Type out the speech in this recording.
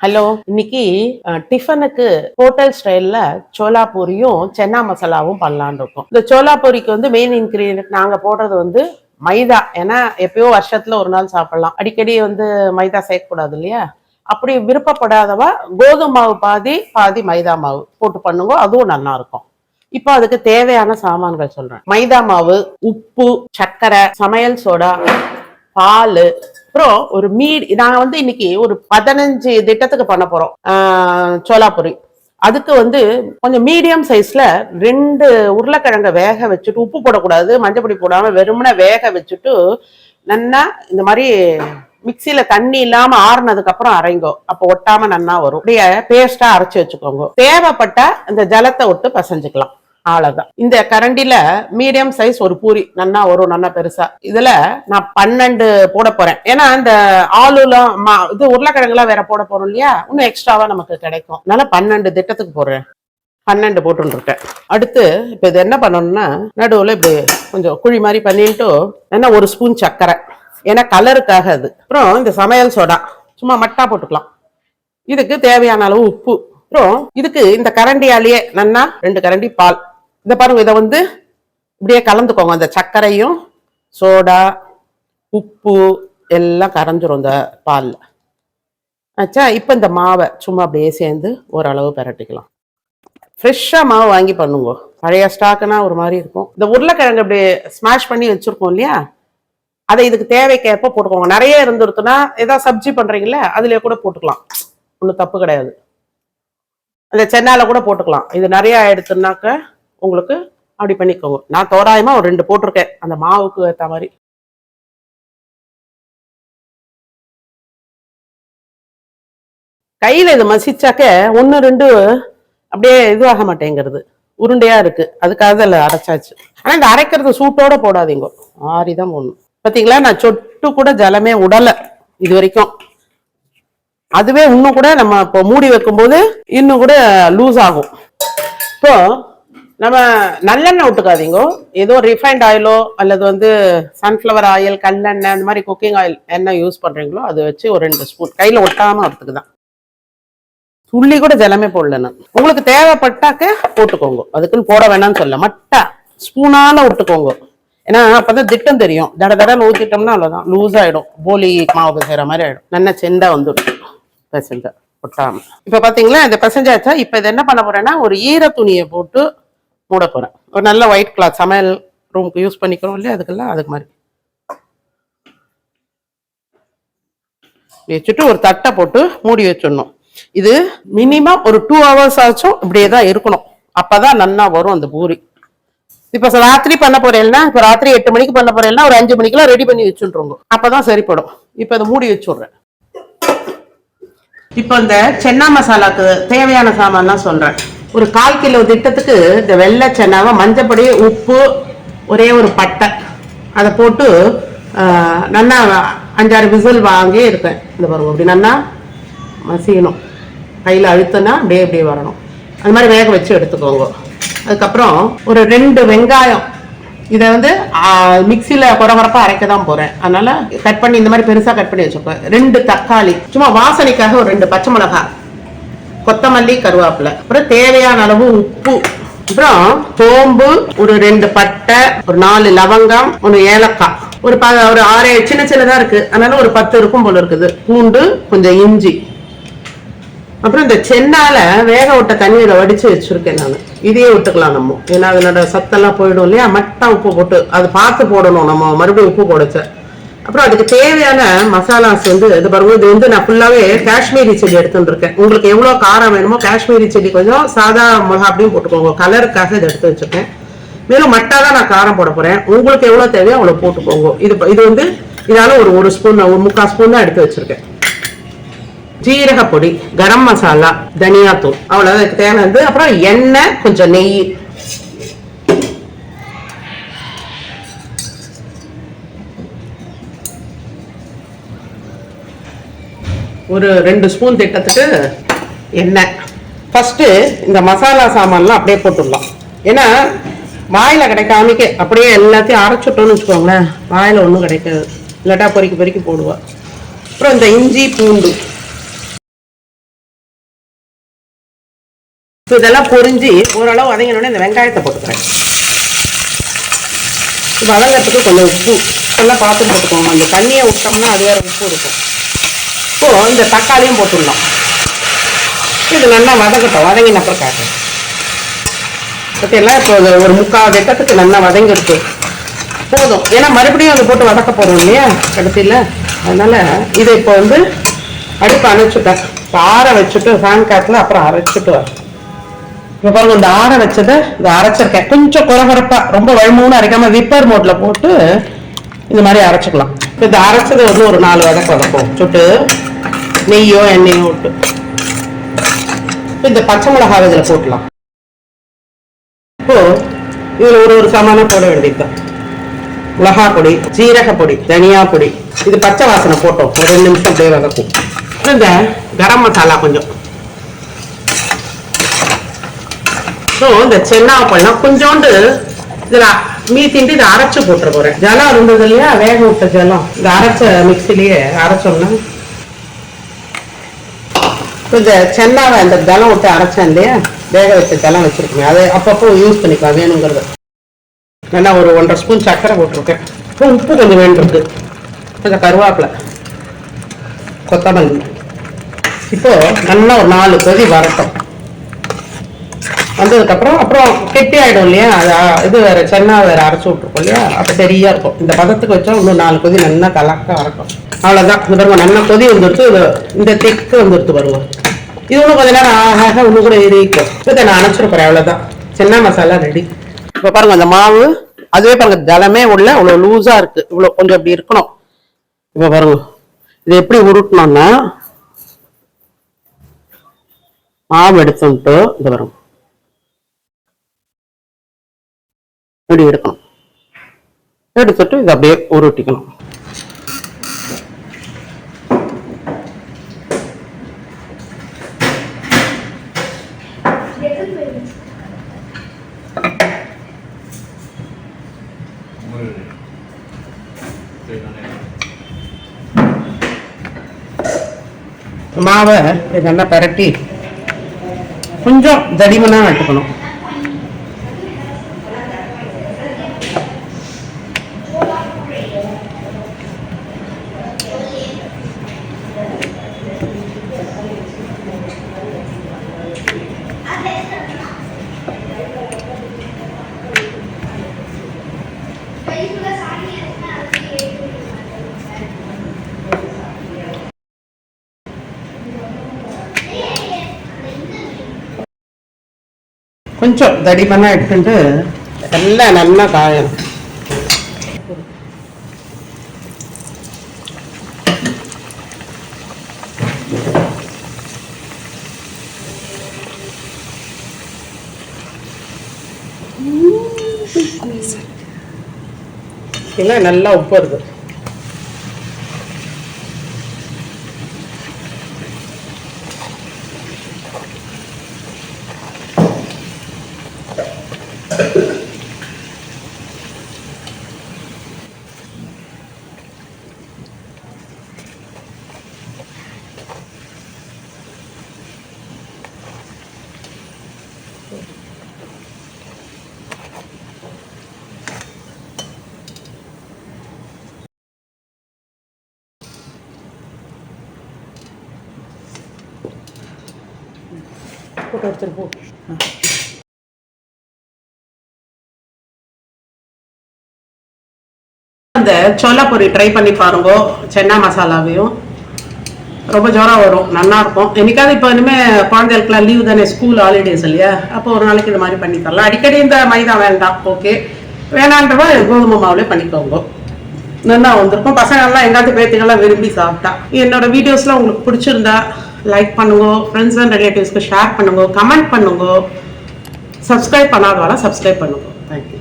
Hello இன்னைக்கு டிஃபனுக்கு hotel ஸ்டைல்ல சோலா பூரியும் சென்னா மசாலாவும் பண்ணலான் இருக்கோம். இந்த சோலா பூரிக்கு வந்து மெயின் இன்கிரீடியன்ட் நாங்க போடுறது வந்து மைதா. ஏன்னா எப்பயோ வருஷத்துல ஒரு நாள் சாப்பிடலாம். அடிக்கடி வந்து மைதா சேர்க்கக்கூடாது இல்லையா? அப்படி விருப்பப்படாதவா கோதுமை மாவு பாதி பாதி மைதா மாவு போட்டு பண்ணுங்க அதுவும் நல்லா இருக்கும். இப்போ அதுக்கு தேவையான சாமான்கள் சொல்றேன். மைதா மாவு உப்பு சர்க்கரை சமையல் சோடா பால் அப்புறம் ஒரு மீடி நாங்க வந்து இன்னைக்கு ஒரு பதினஞ்சு திட்டத்துக்கு பண்ண போறோம். சோலாபுரி. அதுக்கு வந்து கொஞ்சம் மீடியம் சைஸ்ல ரெண்டு உருளைக்கிழங்க வேக வச்சுட்டு உப்பு போடக்கூடாது மஞ்சள் பொடி போடாம வெறுமனே வேக வச்சுட்டு நன்னா இந்த மாதிரி மிக்சியில தண்ணி இல்லாம ஆறுனதுக்கு அப்புறம் அரைங்கோ. அப்போ ஒட்டாம நன்னா வரும். அப்படியே பேஸ்டா அரைச்சு வச்சுக்கோங்க. தேவைப்பட்ட இந்த ஜலத்தை விட்டு பசஞ்சுக்கலாம். அவ்வளவுதான் இந்த கரண்டில மீடியம் சைஸ் ஒரு பூரி நன்னா வரும் நன்னா பெருசா. இதுல நான் பன்னெண்டு போட போறேன். ஏன்னா இந்த ஆளுலாம் மா- இது உருளைக்கிழங்குலாம் வேற போட போறோம் இல்லையா? இன்னும் எக்ஸ்ட்ராவா நமக்கு கிடைக்கும். அதனால பன்னெண்டு திட்டத்துக்கு போடுறேன். பன்னெண்டு போட்டுருக்கேன் அடுத்து இப்போ இது என்ன பண்ணணும்னா நடுவில் இப்படி கொஞ்சம் குழி மாதிரி பண்ணிட்டு என்ன ஒரு ஸ்பூன் சர்க்கரை. ஏன்னா கலருக்காக அது. அப்புறம் இந்த சமையல் சோடா. சும்மா மட்டா போட்டுக்கலாம். இதுக்கு தேவையான அளவு உப்பு. அப்புறம் இதுக்கு இந்த கரண்டியாலேயே நன்னா ரெண்டு கரண்டி பால். இதை பாருங்க இதை வந்து இப்படியே கலந்துக்கோங்க. அந்த சர்க்கரையும் சோடா உப்பு எல்லாம் கரைஞ்சிரும் இந்த பாலில். ஆச்சா இப்போ இந்த மாவை சும்மா அப்படியே சேர்ந்து ஓரளவு பிரட்டிக்கலாம். ஃப்ரெஷ்ஷாக மாவு வாங்கி பண்ணுங்க. பழைய ஸ்டாக்குனா ஒரு மாதிரி இருக்கும். இந்த உருளைக்கிழங்கு அப்படி ஸ்மாஷ் பண்ணி வச்சுருக்கோம் இல்லையா? அதை இதுக்கு தேவைக்கேற்ப போட்டுக்கோங்க. நிறைய இருந்துருத்துனா ஏதாவது சப்ஜி பண்ணுறீங்களே அதுலேயே கூட போட்டுக்கலாம். ஒன்றும் தப்பு கிடையாது. அந்த சென்னால கூட போட்டுக்கலாம். இது நிறையா ஆயிடுச்சுனாக்க உங்களுக்கு அப்படி பண்ணிக்கோங்க. நான் தோராயமாக ஒரு ரெண்டு போட்டிருக்கேன். அந்த மாவுக்கு ஏற்ற மாதிரி. கையில் இதை மசிச்சாக்க ஒன்று ரெண்டு அப்படியே இதுவாக மாட்டேங்கிறது. உருண்டையாக இருக்கு. அதுக்காக அதில் அரைச்சாச்சு. ஆனால் இந்த அரைக்கிறது சூட்டோட போடாதீங்க. ஆறி தான் போடணும். பார்த்தீங்களா நான் சொட்டு கூட ஜலமே உடலை இது வரைக்கும் அதுவே இன்னும் கூட நம்ம இப்போ மூடி வைக்கும்போது இன்னும் கூட லூஸ் ஆகும். இப்போ நம்ம நல்லெண்ணெய் விட்டுக்காதீங்க. ஏதோ ரிஃபைண்ட் ஆயிலோ அல்லது வந்து சன்ஃப்ளவர் ஆயில் கல்லெண்ணெய் அந்த மாதிரி குக்கிங் ஆயில் என்ன யூஸ் பண்ணுறீங்களோ அதை வச்சு ஒரு ரெண்டு ஸ்பூன் கையில் ஒட்டாமல் வரதுக்கு தான் துள்ளி கூட ஜலமே போடலன்னு உங்களுக்கு தேவைப்பட்டாக்க போட்டுக்கோங்க. அதுக்குன்னு போட வேணாம்னு சொல்ல. மட்டா ஸ்பூனால விட்டுக்கோங்க. ஏன்னா அப்பதான் திட்டம் தெரியும். தட தடன்னு ஊத்திட்டோம்னா அவ்வளோதான் லூஸ் ஆயிடும். போலி மாவு செய்கிற மாதிரி ஆகிடும் நல்ல செண்டா வந்துடும். பசஞ்சா ஒட்டாம. இப்போ பார்த்தீங்களா இந்த பசஞ்சாச்சா? இப்போ இது என்ன பண்ண போறேன்னா ஒரு ஈர துணியை போட்டு மூட போறேன் ஒரு நல்ல ஒயிட் கிளாத் சமையல் ரூமுக்கு யூஸ் பண்ணிக்கிறோம் இல்லையா அதுக்கெல்லாம் அதுக்கு மாதிரி. வச்சுட்டு ஒரு தட்டை போட்டு மூடி வச்சிடணும். இது மினிமம் ஒரு டூ ஹவர்ஸ் ஆச்சும் இப்படியே தான் இருக்கணும். அப்பதான் நன்னா வரும் அந்த பூரி. இப்போ ராத்திரி பண்ண போறேன்னா இப்போ ராத்திரி எட்டு மணிக்கு பண்ண போறேன்னா ஒரு அஞ்சு மணிக்கெல்லாம் ரெடி பண்ணி வச்சுருங்க அப்பதான் சரிப்படும். இப்போ அதை மூடி வச்சுடுறேன். இப்போ இந்த சென்னா மசாலாக்கு தேவையான சாமான்லாம் சொல்றேன். ஒரு கால் கிலோ திட்டத்துக்கு இந்த வெள்ளை சென்னாவை மஞ்சப்பொடி உப்பு ஒரே ஒரு பட்டை. அதை போட்டு நல்லா அஞ்சாறு விசில் வாங்கி இருக்கேன் இந்த பாருங்க அப்படி நல்லா மசியணும். கையில் அழுத்தனா அப்படியே அப்படியே வரணும். அது மாதிரி வேக வச்சு எடுத்துக்கோங்க. அதுக்கப்புறம் ஒரு ரெண்டு வெங்காயம். இதை வந்து மிக்சியில் குறகுறப்பா அரைக்க தான் போகிறேன் அதனால் கட் பண்ணி இந்த மாதிரி பெருசாக கட் பண்ணி வச்சுப்பேன். ரெண்டு தக்காளி. சும்மா வாசனைக்காக ஒரு ரெண்டு பச்சை மிளகாய். கொத்தமல்லி கருவேப்பிலை. அப்புறம் தேவையான அளவு உப்பு. அப்புறம் சோம்பு ஒரு ரெண்டு பட்டை ஒரு நாலு லவங்கம் ஒரு ஏலக்காய். ஒரு ப ஒரு ஆறு சின்ன சின்னதா இருக்கு. அதனால ஒரு பத்து இருக்கும் போல இருக்குது. பூண்டு கொஞ்சம் இஞ்சி. அப்புறம் இந்த சென்னால வேக விட்ட தண்ணியில வடிச்சு வச்சிருக்கேன் நான். இதையே விட்டுக்கலாம் நம்ம. ஏன்னா அதனோட சத்தெல்லாம் போயிடும் இல்லையா? மட்டா உப்பு போட்டு அது பார்த்து போடணும். நம்ம மறுபடியும் உப்பு போடச்ச. அப்புறம் அதுக்கு தேவையான மசாலாஸ் வந்து இது பாருங்க இது வந்து நான் ஃபுல்லாவே காஷ்மீரி செடி எடுத்துட்டு இருக்கேன் உங்களுக்கு எவ்வளோ காரம் வேணுமோ காஷ்மீரி செடி கொஞ்சம் சாதா மிளகா அப்படியும் போட்டுக்கோங்க. கலருக்காக இதை எடுத்து வச்சுருக்கேன். மேலும் மட்டா தான் நான் காரம் போட போகிறேன் உங்களுக்கு எவ்வளோ தேவையோ அவ்வளோ போட்டுக்கோங்க. இது இது வந்து இதால் ஒரு ஒரு ஸ்பூன் ஒரு முக்கால் ஸ்பூன் தான் எடுத்து வச்சுருக்கேன். ஜீரக பொடி கரம் மசாலா தனியாத்தூள் அவ்வளோதான் தேவை தேவையானது. அப்புறம் எண்ணெய் கொஞ்சம் நெய் ஒரு ரெண்டு ஸ்பூன் திட்டத்துக்கு எண்ணெய். ஃபஸ்ட்டு இந்த மசாலா சாமான்லாம் அப்படியே போட்டுடலாம். ஏன்னா வாயில் கிடைக்காமிக்க அப்படியே எல்லாத்தையும் அரைச்சிட்டோம்னு வச்சுக்கோங்களேன் வாயில் ஒன்றும் கிடைக்காது. இல்லாட்டா பொறுக்கி பொறுக்கி போடுவோம் அப்புறம் இந்த இஞ்சி பூண்டு. இதெல்லாம் பொரிஞ்சு ஓரளவு வதங்கினோடனே இந்த வெங்காயத்தை போட்டுக்கிறேன். வதங்கிறதுக்கு கொஞ்சம் உப்பு. எல்லாம் பார்த்து போட்டுக்கோங்க. அந்த தண்ணியை விட்டோம்னா அது வேறு உப்பு இருக்கும். இப்போ இந்த தக்காளியும் போட்டுடலாம். இது நல்லா வதங்கட்டும். வதங்கின அப்புறம் காட்டுறேன். பார்த்தீங்களா? இப்போ ஒரு முக்கால் வெட்டத்துக்கு நல்லா வதங்கிருக்கு. போதும். ஏன்னா மறுபடியும் அதை போட்டு வதக்க போகிறோம் இல்லையா? கடைசியில். அதனால இதை இப்போ வந்து அடுப்பு அணைச்சிட்டேன். இப்போ ஆற வச்சுட்டு ஃபேன் காட்டில் அப்புறம் அரைச்சிட்டு வரேன். இப்போ பாருங்க இந்த ஆற வச்சதை இதை அரைச்சிருக்கேன். கொஞ்சம் குறகுறப்பாக ரொம்ப வழிமூணு அரைக்காமல் விப்பர் மோட்டில் போட்டு இந்த மாதிரி அரைச்சிக்கலாம். இப்போ இந்த அரைச்சதை வந்து ஒரு நாலு வதக்கு வதக்கும் சுட்டு. நெய்யோ எண்ணெயோ விட்டு இந்த பச்சை மிளகாவை இதில் போட்டலாம். இப்போ இதில் ஒரு ஒரு சமானம் போட வேண்டியதுதான் மிளகா பொடி சீரக பொடி தனியா பொடி. இது பச்சை வாசனை போட்டோம். ஒரு ரெண்டு நிமிஷம் அப்படியே வதக்கும் இந்த கரம் மசாலா கொஞ்சம். ஸோ இந்த சென்னா பழம் கொஞ்சோண்டு இதுல திண்டி இதை அரைச்சு போட்டுற போறேன். ஜலம் இருந்தது இல்லையா? வேக விட்ட ஜலம். இந்த அரைச்ச மிக்சிலேயே அரைச்சோம்னா கொஞ்சம் சென்னாவை அந்த தளம் விட்டு அரைச்சேன் இல்லையா? வேக வச்ச தளம் வச்சுருக்கேன். அதை அப்பப்போ யூஸ் பண்ணிக்கலாம். வேணுங்கிறது. நல்லா ஒரு ஒன்றரை ஸ்பூன் சர்க்கரை போட்டிருக்கேன். அப்புறம் உப்பு கொஞ்சம் வேண்டியிருக்கு. கொஞ்சம் கருவேப்பிலை கொத்தமல்லி. இப்போ நல்லா ஒரு நாலு கொதி வரட்டும். வந்ததுக்கப்புறம் அப்புறம் கெட்டி ஆகிடும் இல்லையா? அது இது வேறு சென்னா வேறு அரைச்சி விட்ருக்கோம் இல்லையா? அப்போ சரியாக இருக்கும். இந்த பதத்துக்கு வச்சா இன்னும் நாலு கொதி நல்லா கலக்க வரட்டும். அவ்வளோதான் இந்த பாருங்க நல்லா கொதி வந்துடுச்சு இந்த தெக்கு வந்துடுத்து பாருங்க. இது இன்னும் கொஞ்ச நேரம் ஆக இன்னும் கூட எரிக்கும் இதை நான் அணைச்சிருப்பேன் அவ்வளோதான் சென்னா மசாலா ரெடி இப்போ பாருங்க அந்த மாவு அதுவே பாருங்க தளமே உள்ள இவ்வளோ லூஸாக இருக்கு. இவ்வளோ கொஞ்சம் அப்படி இருக்கணும். இப்போ பாருங்க இது எப்படி உருட்டணும்னா மாவு எடுத்துட்டு இது வரும் இப்படி எடுக்கணும். எடுத்துட்டு இதை அப்படியே உருட்டிக்கணும். மாவை இது நல்லா பரட்டி கொஞ்சம் தடிமனாக நட்டுக்கணும். கொஞ்சம் தடிமனா எடுத்துட்டு எல்லாம் நல்லா காயணும். இல்லை நல்லா உப்பு வருது. போட்டு எடுத்துட்டு போ. அந்த சோலா பொரி ட்ரை பண்ணி பாருங்க சென்னா மசாலாவையும். ரொம்ப ஜோரா வரும் நல்லா இருக்கும் என்னைக்காவது இப்போ இனிமேல் குழந்தைகளுக்குலாம் லீவ் தானே ஸ்கூல் ஹாலிடேஸ் இல்லையா? அப்போ ஒரு நாளைக்கு இந்த மாதிரி பண்ணி தரலாம் அடிக்கடி இந்த மைதா வேண்டாம் ஓகே வேணான்றவா கோதுமை மாவுலேயே பண்ணிக்கோங்க. நல்லா வந்திருக்கும். பசங்கள்லாம் எங்காவது பேத்திகள்லாம் விரும்பி சாப்பிட்டா. என்னோட வீடியோஸ்லாம் உங்களுக்கு பிடிச்சிருந்தா லைக் பண்ணுங்க ஃப்ரெண்ட்ஸ் அண்ட் ரிலேட்டிவ்ஸ்க்கு ஷேர் பண்ணுங்க கமெண்ட் பண்ணுங்க. சப்ஸ்கிரைப் பண்ணாதவால சப்ஸ்கிரைப் பண்ணுங்க. Thank you